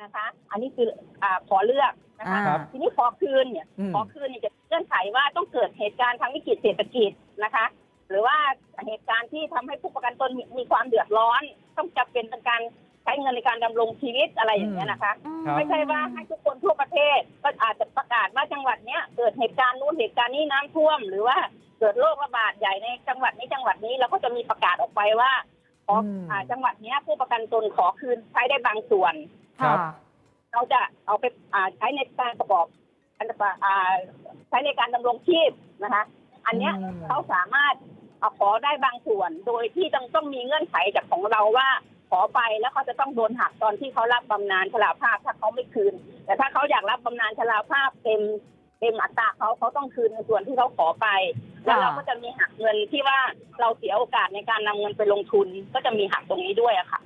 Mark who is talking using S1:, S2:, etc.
S1: นะคะ อันนี้คืออ่าขอเลือกนะคะ
S2: ครับ
S1: ทีนี้ขอคืนเนี่ย
S2: อืม
S1: ขอคืนเนี่ยจะเงื่อนไขว่าต้องเกิดเหตุการณ์ทางวิกฤตเศรษฐกิจนะคะ หรือว่าเหตุการณ์ที่ทำให้ผู้ประกันตนมีมีความเดือดร้อน ต้องจำเป็นเป็นการใช้เงินในการดำรงชีวิตอะไรอย่างเงี้ยนะคะ
S2: ครับ
S1: ไม่ใช่ว่าให้ทุกคนทั่วประเทศก็อาจจะประกาศว่าจังหวัดเนี้ยเกิดเหตุการณ์นู้นเหตุการณ์นี้น้ำท่วม หรือว่าเกิดโรคระบาดใหญ่ในจังหวัดนี้จังหวัดนี้เราก็จะมีประกาศออกไปว่าขอ
S2: อืม
S1: อ่าจังหวัดเนี้ยผู้ประกันตนขอคืนใช้ได้บางส่วน
S2: ครับ
S1: เราจะเอาไปอ่าใช้ในการประกอบอันอ่าใช้ในการดำรงชีพนะคะ อันเนี้ย
S2: อืม
S1: เขาสามารถเอาขอได้บางส่วน โดยที่ต้องต้องมีเงื่อนไขจากของเราว่าขอไปแล้วเขาจะต้องโดนหักตอนที่เขารับบำนาญชราภาพถ้าเขาไม่คืน แต่ถ้าเขาอยากรับบำนาญชราภาพเต็มเต็มอัตราเขาเขาต้องคืนในส่วนที่เขาขอไป แล้วเราก็จะมีหักเงินที่ว่าเราเสียโอกาสในการนำเงินไปลงทุนก็จะมีหักตรงนี้ด้วยอะค่ะ